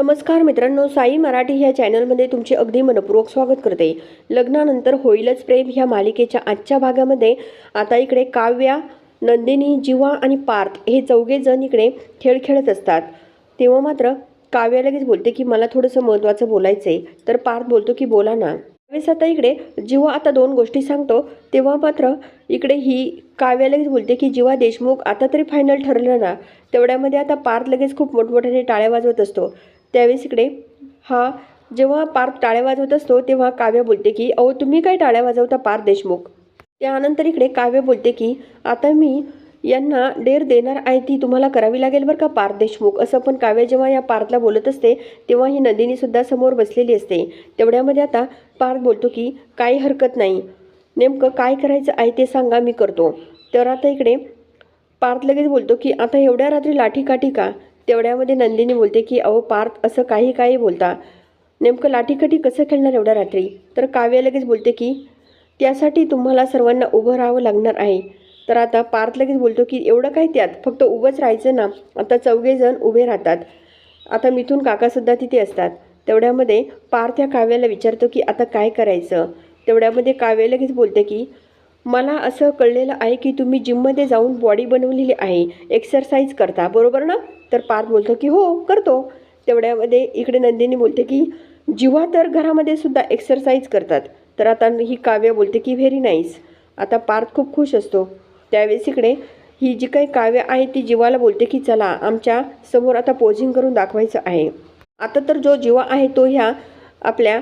नमस्कार मित्रांनो साई मराठी ह्या चॅनलमध्ये तुमचे अगदी मनपूर्वक स्वागत करते. लग्नानंतर होईलच प्रेम ह्या मालिकेच्या आजच्या भागामध्ये. आता इकडे काव्या नंदिनी जिवा आणि पार्थ हे चौघेजण इकडे खेळ खेळत असतात. तेव्हा मात्र काव्या लगेच बोलते की मला थोडंसं महत्त्वाचं बोलायचं आहे तर पार्थ बोलतो की बोला ना. त्यावेळेस आता इकडे जिवा आता दोन गोष्टी सांगतो. तेव्हा मात्र इकडे ही काव्या लगेच बोलते की जिवा देशमुख आता तरी फायनल ठरलं ना. तेवढ्यामध्ये आता पार्थ लगेच खूप मोठमोठ्याने टाळ्या वाजवत असतो. त्यावेळेस इकडे हा जेव्हा पार्थ टाळ्या वाजवत असतो तेव्हा काव्य बोलते की अहो तुम्ही काय टाळ्या वाजवता पार्थ देशमुख? त्यानंतर इकडे काव्य बोलते की आता मी यांना डेर देणार आहे ती तुम्हाला करावी लागेल बरं का पार्थ देशमुख? असं पण काव्य जेव्हा या पार्थला बोलत असते तेव्हा ही नंदिनीसुद्धा समोर बसलेली असते. तेवढ्यामध्ये आता पार्थ बोलतो की काही हरकत नाही. नेमकं काय करायचं आहे ते सांगा मी करतो. तर आता इकडे पार्थ लगेच बोलतो की आता एवढ्या रात्री लाठी काठी का? तेवढ्यामध्ये नंदिनी बोलते की अहो पार्थ असं काही काही बोलता. नेमकं लाठीकाठी कसं खेळणार एवढ्या रात्री? तर काव्य लगेच बोलते की त्यासाठी तुम्हाला सर्वांना उभं राहावं लागणार आहे. तर आता पार्थ लगेच बोलतो की एवढं काय त्यात? फक्त उभंच राहायचं ना? आता चौघेजण उभे राहतात. आता मिथून काकासुद्धा तिथे असतात. तेवढ्यामध्ये पार्थ या काव्याला विचारतो की आता काय करायचं? तेवढ्यामध्ये काव्य लगेच बोलते की मला असं कळलेलं आहे की तुम्ही जिममध्ये जाऊन बॉडी बनवलेली आहे. एक्सरसाइज करता. बरोबर ना? तर पार्थ बोलतो की हो करतो. तेवढ्यामध्ये इकडे नंदिनी बोलते की जिवा तर घरामध्ये सुद्धा एक्सरसाइज करतात. तर आता ही काव्य बोलते की व्हेरी नाईस आता पार्थ खूप खुश असतो. त्यावेळेस इकडे ही जी काही काव्य आहे ती जीवाला बोलते की चला आमच्यासमोर आता पोजिंग करून दाखवायचं आहे. आता तर जो जीवा आहे तो ह्या आपल्या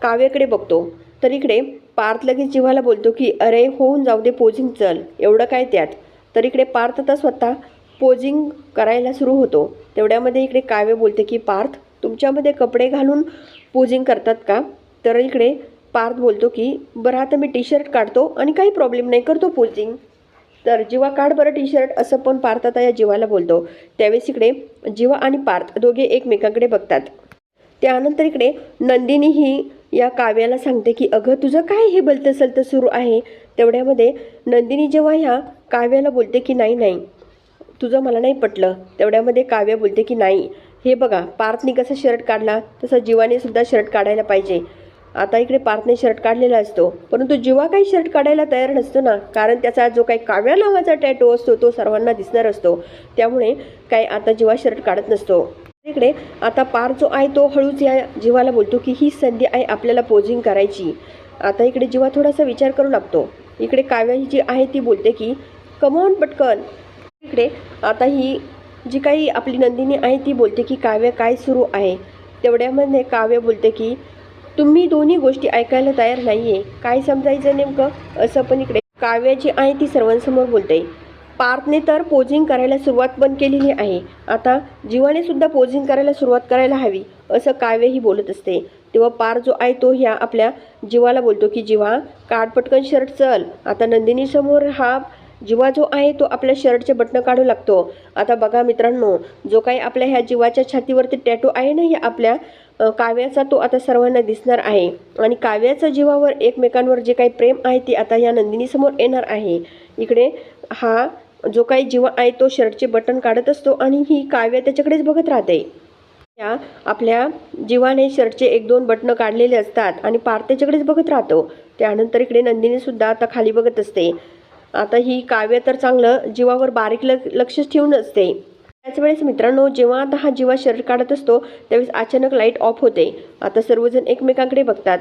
काव्याकडे बघतो. तर इकडे पार्थ लगेच जिव्हाला बोलतो की अरे होऊन जाऊ दे पोजिंग चल. एवढं काय त्यात? तर इकडे पार्थ आता स्वतः पोजिंग करायला सुरू होतो. तेवढ्यामध्ये इकडे काव्य बोलते की पार्थ तुमच्यामध्ये कपडे घालून पोजिंग करतात का? तर इकडे पार्थ बोलतो की बरं आता मी टी शर्ट काढतो आणि काही प्रॉब्लेम नाही करतो पोजिंग तर जीवा काढ बरं टी शर्ट असं पण पार्थ आता या जीवाला बोलतो. त्यावेळेस इकडे जिवा आणि पार्थ दोघे एकमेकांकडे बघतात. त्यानंतर इकडे नंदिनी ही या काव्याला सांगते की अगं तुझं काय हे भलतं सलतं सुरू आहे? तेवढ्यामध्ये नंदिनी जेव्हा ह्या काव्याला बोलते की नाही नाही तुझं मला नाही पटलं. तेवढ्यामध्ये काव्य बोलते की नाही हे बघा पार्थने कसा शर्ट काढला तसा जीवाने सुद्धा शर्ट काढायला पाहिजे. आता इकडे पार्थने शर्ट काढलेला असतो. परंतु जीवा काही शर्ट काढायला तयार नसतो ना कारण त्याचा जो काही काव्या नावाचा टॅटो असतो तो सर्वांना दिसणार असतो. त्यामुळे काही आता जीवा शर्ट काढत नसतो. इकडे आता पार जो आहे तो हळूच या जीवाला बोलतो की ही संधी आहे आपल्याला पोजिंग करायची. आता इकडे जीवा थोडासा विचार करू लागतो. इकडे काव्या ही जी आहे ती बोलते की कमॉन पटकन. इकडे आता ही जी काही आपली नंदिनी आहे ती बोलते की काव्य काय सुरू आहे? तेवढ्यामध्ये काव्य बोलते की तुम्ही दोन्ही गोष्टी ऐकायला तयार नाही आहे काय समजायचं नेमकं? असं पण इकडे काव्य जी आहे ती सर्वांसमोर बोलते. पार्थने तर पोजिंग करायला सुरुवात पण केलेली आहे. आता जीवानेसुद्धा पोझिंग पोजिंग करायला सुरुवात करायला हवी असं काव्यही बोलत असते. तेव्हा पार जो आहे तो ह्या आपल्या जीवाला बोलतो की जीवा काढ पटकन शर्ट चल. आता नंदिनीसमोर हा जीवा जो आहे तो आपल्या शर्टचे बटणं काढू लागतो. आता बघा मित्रांनो जो काही आपल्या ह्या जीवाच्या छातीवरती टॅटू आहे ना ह्या आपल्या काव्याचा तो आता सर्वांना दिसणार आहे. आणि काव्याच्या जीवावर एकमेकांवर जे काही प्रेम आहे ते आता या नंदिनीसमोर येणार आहे. इकडे हा जो काही जीवा आहे तो शर्टचे बटन काढत असतो आणि ही काव्य त्याच्याकडेच बघत राहते. त्या आपल्या जीवाने शर्टचे एक दोन बटणं काढलेले असतात आणि पार त्याच्याकडेच बघत राहतो. त्यानंतर इकडे नंदिनीसुद्धा आता खाली बघत असते. आता ही काव्य तर चांगलं जीवावर बारीक लक लक्षच ठेवून असते. त्याच वेळेस मित्रांनो जेव्हा आता हा जीवा शर्ट काढत असतो त्यावेळेस अचानक लाइट ऑफ होते. आता सर्वजण एकमेकांकडे बघतात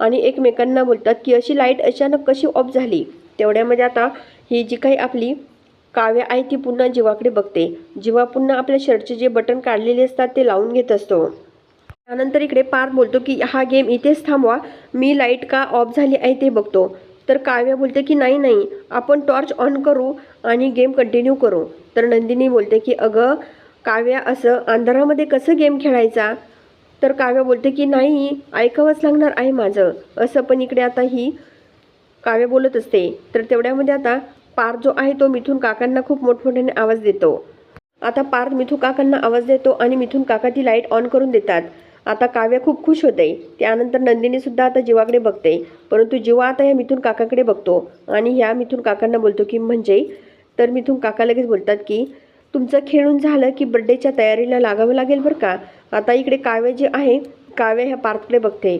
आणि एकमेकांना बोलतात की अशी लाइट अचानक कशी ऑफ झाली? तेवढ्यामध्ये आता ही जी काही आपली काव्या आहे ती पुन्हा जीवाकडे बघते. जीवा पुन्हा आपल्या शर्टचे जे बटन काढलेले असतात ते लावून घेत असतो. त्यानंतर इकडे पार्थ बोलतो की हा गेम इथेच थांबवा. मी लाइट का ऑफ झाली आहे ते बघतो. तर काव्या बोलते की नाही नाही. आपण टॉर्च ऑन करू आणि गेम कंटिन्यू करू. तर नंदिनी बोलते की अगं काव्या असं अंधारामध्ये कसं गेम खेळायचा? तर काव्या बोलते की नाही ऐकावंच लागणार आहे माझं. असं पण इकडे आता ही काव्य बोलत असते. तर तेवढ्यामध्ये आता पार्थ जो आहे तो मिथून काकांना खूप मोठमोठ्याने आवाज देतो. आता पार्थ मिथू काकांना आवाज देतो आणि मिथून काका ती लाइट ऑन करून देतात. आता काव्य खूप खुश होते. त्यानंतर नंदिनी सुद्धा आता जीवाकडे बघते. परंतु जीवा आता या मिथून काकाकडे बघतो आणि ह्या मिथून काकांना बोलतो की म्हणजे? तर मिथून काका लगेच बोलतात की तुमचं खेळून झालं की बड्डेच्या तयारीला लागावं लागेल बरं का? आता इकडे काव्य जे आहे काव्य ह्या पार्थकडे बघते.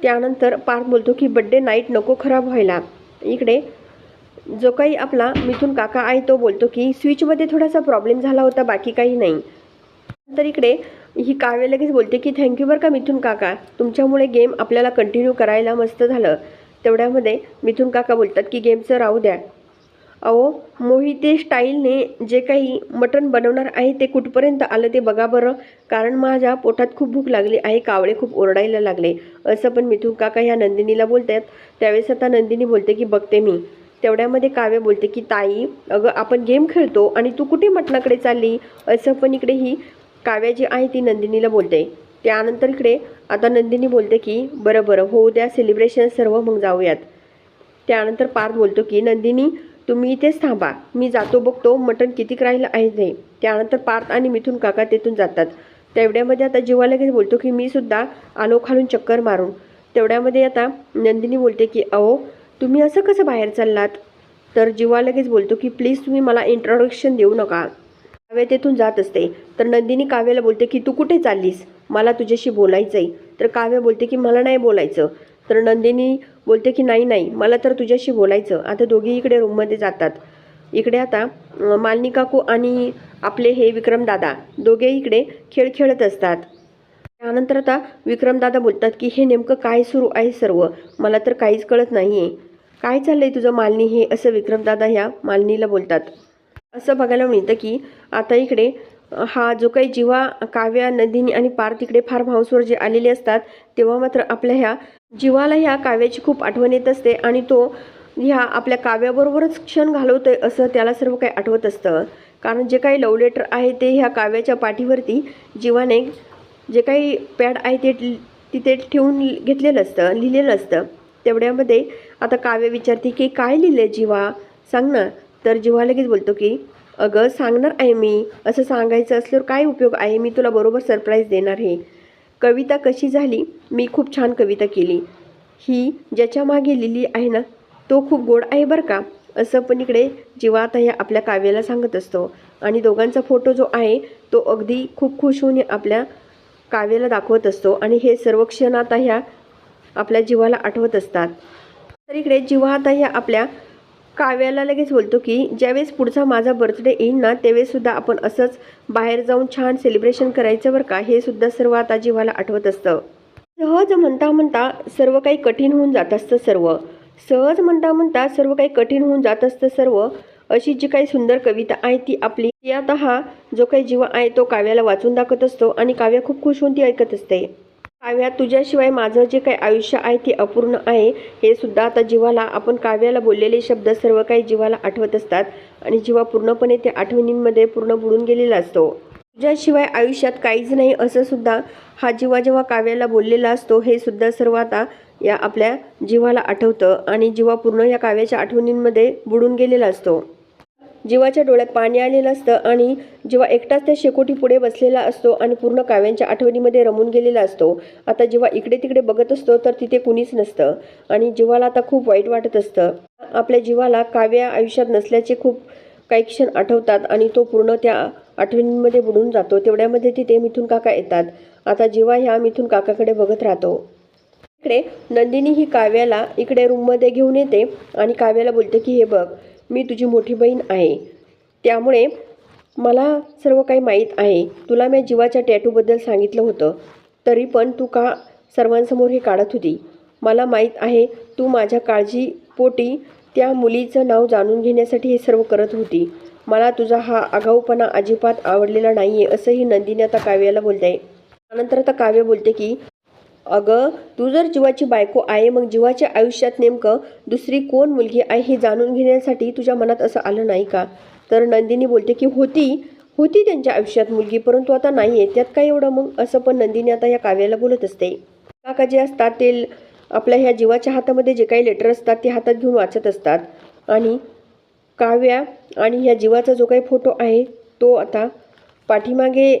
त्यानंतर पार्थ बोलतो की बड्डे नाईट नको खराब व्हायला. इकडे जो काही आपला मिथून काका आहे तो बोलतो की स्विचमध्ये थोडासा प्रॉब्लेम झाला होता बाकी काही नाही. तर इकडे ही काव्य लगेच बोलते की थँक्यू बरं का मिथून काका. तुमच्यामुळे गेम आपल्याला कंटिन्यू करायला मस्त झालं. तेवढ्यामध्ये मिथून काका बोलतात की गेमचं राहू द्या. अहो मोहिते स्टाईलने जे काही मटण बनवणार आहे ते कुठपर्यंत आलं ते बघा बरं. कारण माझ्या पोटात खूप भूक लागली आहे कावळे खूप ओरडायला लागले. असं पण मिथून काका ह्या नंदिनीला बोलतात त्यावेळेस आता नंदिनी बोलते की बघते मी. तेवढ्यामध्ये काव्य बोलते की ताई अगं आपण गेम खेळतो आणि तू कुठे मटणाकडे चालली? असं पण इकडे ही काव्य जी आहे ती नंदिनीला बोलते. त्यानंतर इकडे आता नंदिनी बोलते की बरं बरं होऊ द्या सेलिब्रेशन सर्व मग जाऊयात. त्यानंतर पार्थ बोलतो की नंदिनी तुम्ही इथेच थांबा. मी जातो बघतो मटण कितीक राहिलं आहे ते. त्यानंतर पार्थ आणि मिथून काका तेथून जातात. तेवढ्यामध्ये आता जीवा लगेच बोलतो की मी सुद्धा आलो खालून चक्कर मारून. तेवढ्यामध्ये आता नंदिनी बोलते की अहो तुम्ही असं कसं बाहेर चाललात? तर जीवा लगेच बोलतो की प्लीज तुम्ही मला इंट्रोडक्शन देऊ नका. काव्य तेथून जात असते. तर नंदिनी काव्याला बोलते की तू कुठे चाललीस? मला तुझ्याशी बोलायचं आहे तर काव्य बोलते की मला नाही बोलायचं. तर नंदिनी बोलते की नाही नाही मला तर तुझ्याशी बोलायचं. आता दोघी इकडे रूममध्ये जातात. इकडे आता अं, काकू आणि आपले हे विक्रमदादा दोघे इकडे खेळ खेळत असतात. त्यानंतर आता विक्रमदादा बोलतात की हे नेमकं काय सुरू आहे सर्व? मला तर काहीच कळत नाही आहे काय चाललंय तुझं मालनी हे? असं विक्रमदादा ह्या मालनीला बोलतात. असं बघायला मिळतं की आता इकडे हा जो काही जीवा काव्या नंदिनी आणि पार्थ तिकडे फार्म हाऊसवर जे आलेले असतात तेव्हा मात्र आपल्या ह्या जीवाला ह्या काव्याची खूप आठवण येत असते आणि तो ह्या आपल्या काव्याबरोबरच क्षण घालवतो आहे असं त्याला सर्व काही आठवत असतं. कारण जे काही लव लेटर आहे ते ह्या काव्याच्या पाठीवरती जीवाने जे काही पॅड आहे ते तिथे ठेवून घेतलेलं असतं लिहिलेलं असतं. तेवढ्यामध्ये आता काव्य विचारते की काय लिहिलं जिवा? सांग ना. तर जिवा लगेच बोलतो की अगं सांगणार आहे मी. असं सांगायचं असल्यावर काय उपयोग आहे? मी तुला बरोबर सरप्राईज देणार आहे. कविता कशी झाली? मी खूप छान कविता केली. ही ज्याच्या मागे लिहिली आहे ना तो खूप गोड आहे बरं का? असं पण इकडे जीवा आता ह्या आपल्या काव्याला सांगत असतो. आणि दोघांचा फोटो जो आहे तो अगदी खूप खुश होऊन आपल्या काव्याला दाखवत असतो आणि हे सर्व क्षण आता ह्या आपल्या जीवाला आठवत असतात. तर इकडे जीवा आता ह्या आपल्या काव्याला लगेच बोलतो की ज्यावेळेस पुढचा माझा बर्थडे येईल ना त्यावेळेससुद्धा आपण असंच बाहेर जाऊन छान सेलिब्रेशन करायचं बरं का हे सुद्धा सर्व आता जीवाला आठवत असतं. सहज म्हणता म्हणता सर्व काही कठीण होऊन जात असतं सर्व. सहज म्हणता म्हणता सर्व काही कठीण होऊन जात असतं सर्व. अशी जी काही सुंदर कविता आहे ती आपली. यात आता हा जो काही जीव आहे तो काव्याला वाचून दाखवत असतो आणि काव्य खूप खुश होऊन ती ऐकत असते. काव्या तुझ्याशिवाय माझं जे काही आयुष्य आहे ते अपूर्ण आहे हे सुद्धा आता जीवाला आपण काव्याला बोललेले शब्द सर्व काही जीवाला आठवत असतात आणि जीवा पूर्णपणे त्या आठवणींमध्ये पूर्ण बुडून गेलेला असतो. तुझ्याशिवाय आयुष्यात काहीच नाही असं सुद्धा हा जीवा जेव्हा काव्याला बोललेला असतो हे सुद्धा सर्व आता या आपल्या जीवाला आठवतं आणि जीवा पूर्ण या काव्याच्या आठवणींमध्ये बुडून गेलेला असतो. जीवाच्या डोळ्यात पाणी आलेलं असतं आणि जेव्हा एकटाच त्या शेकोटी पुढे बसलेला असतो आणि पूर्ण काव्यांच्या आठवणीमध्ये रमून गेलेला असतो आता जेव्हा इकडे तिकडे बघत असतो तर तिथे कुणीच नसतं. आणि जीवाला आता खूप वाईट वाटत असतं. आपल्या जीवाला काव्या आयुष्यात नसल्याचे खूप काही क्षण आठवतात आणि तो पूर्ण त्या आठवणींमध्ये बुडून जातो. तेवढ्यामध्ये तिथे मिथून काका येतात. आता जीवा ह्या मिथून काकाकडे बघत राहतो. इकडे नंदिनी ही काव्याला इकडे रूममध्ये घेऊन येते आणि काव्याला बोलते की हे बघ मी तुझी मोठी बहीण आहे. त्यामुळे मला सर्व काही माहीत आहे. तुला मी जीवाच्या टॅटूबद्दल सांगितलं होतं. तरी पण तू का सर्वांसमोर हे काढत होती? मला माहीत आहे तू माझ्या काळजीपोटी त्या मुलीचं नाव जाणून घेण्यासाठी हे सर्व करत होती. मला तुझा हा आगाऊपणा अजिबात आवडलेला नाही आहे असंही नंदिनी आता काव्याला बोलते त्यानंतर आता काव्य बोलते की अगं तू जर जीवाची बायको आहे मग जीवाच्या आयुष्यात नेमकं दुसरी कोण मुलगी आहे हे जाणून घेण्यासाठी तुझ्या मनात असं आलं नाही का? तर नंदिनी बोलते की होती. होती त्यांच्या आयुष्यात मुलगी परंतु आता नाही आहे त्यात काय एवढं मग? असं पण नंदिनी आता या काव्याला बोलत असते. काका जे असतात ते आपल्या ह्या जीवाच्या हातामध्ये जे काही लेटर असतात ते हातात घेऊन वाचत असतात. आणि काव्या आणि ह्या जीवाचा जो काही फोटो आहे तो आता पाठीमागे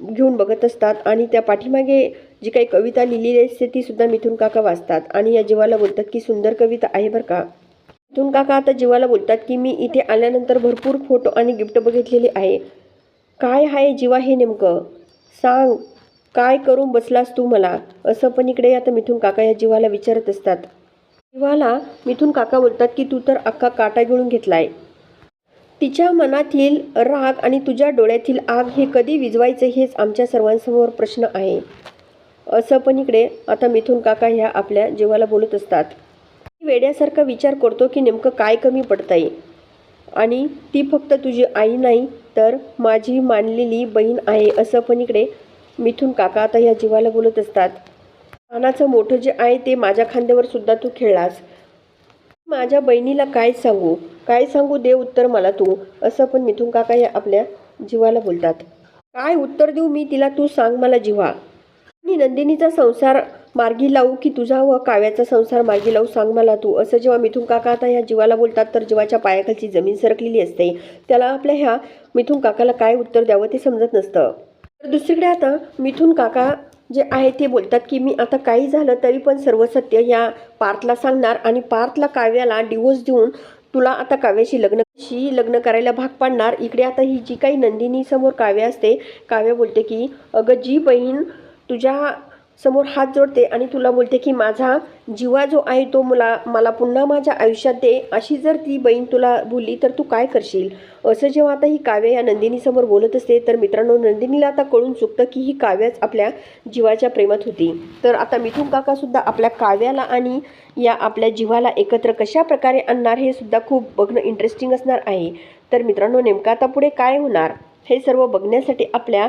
घेऊन बघत असतात आणि त्या पाठीमागे जी काही कविता लिहिलेली असते ती सुद्धा मिथून काका वाचतात. आणि या जीवाला बोलतात की सुंदर कविता आहे बरं का? मिथून काका आता जीवाला बोलतात की मी इथे आल्यानंतर भरपूर फोटो आणि गिफ्ट बघितलेले आहे. काय आहे जीवा हे नेमकं? सांग. काय करून बसलास तू मला? असं पण इकडे आता मिथून काका या जीवाला विचारत असतात. जीवाला मिथून काका बोलतात की तू तर अख्खा काटा गिळून घेतलाय. तिच्या मनातील राग आणि तुझ्या डोळ्यातील आग हे कधी विझवायचे हेच आमच्या सर्वांसमोर प्रश्न आहे. असं पण इकडे आता मिथून काका ह्या आपल्या जीवाला बोलत असतात. ती वेड्यासारखा विचार करतो की नेमकं काय कमी पडतंय? आणि ती फक्त तुझी आई नाही तर माझी मानलेली बहीण आहे असं पण इकडे मिथून काका आता ह्या जीवाला बोलत असतात. कानाचं मोठं जे आहे ते माझ्या खांद्यावर सुद्धा तू खेळलास. माझ्या बहिणीला काय सांगू? काय सांगू दे उत्तर मला तू असं पण मिथून काका ह्या आपल्या जीवाला बोलतात. काय उत्तर देऊ मी तिला तू सांग मला जीवा. मी नंदिनीचा संसार मार्गी लावू की तुझा व काव्याचा संसार मार्गी लावू सांग मला तू. असं जेव्हा मिथून काका आता ह्या जीवाला बोलतात तर जीवाच्या पायाखालची जमीन सरकलेली असते. त्याला आपल्या ह्या मिथून काकाला काय उत्तर द्यावं ते समजत नसतं. तर दुसरीकडे आता मिथून काका जे आहे ते बोलतात की मी आता काही झालं तरी पण सर्व सत्य ह्या पार्थला सांगणार आणि पार्थला काव्याला डिवोर्स देऊन तुला आता काव्याशी लग्नशी लग्न करायला भाग पाडणार? इकडे आता ही जी काही नंदिनी समोर काव्य असते काव्य बोलते की अगं जी बहीण तुझ्या समोर हात जोडते आणि तुला बोलते की माझा जीवा जो आहे तो मला मला पुन्हा माझ्या आयुष्यात दे. अशी जर ती बहीण तुला बोलली तर तू काय करशील? असं जेव्हा आता ही काव्य या नंदिनीसमोर बोलत असते तर मित्रांनो नंदिनीला आता कळून चुकतं की ही काव्याच आपल्या जीवाच्या प्रेमात होती. तर आता मिथून काकासुद्धा आपल्या काव्याला आणि या आपल्या जीवाला एकत्र कशा प्रकारे आणणार हे सुद्धा खूप बघणं इंटरेस्टिंग असणार आहे. तर मित्रांनो नेमकं आता पुढे काय होणार? हे सर्व बघण्यासाठी आपल्या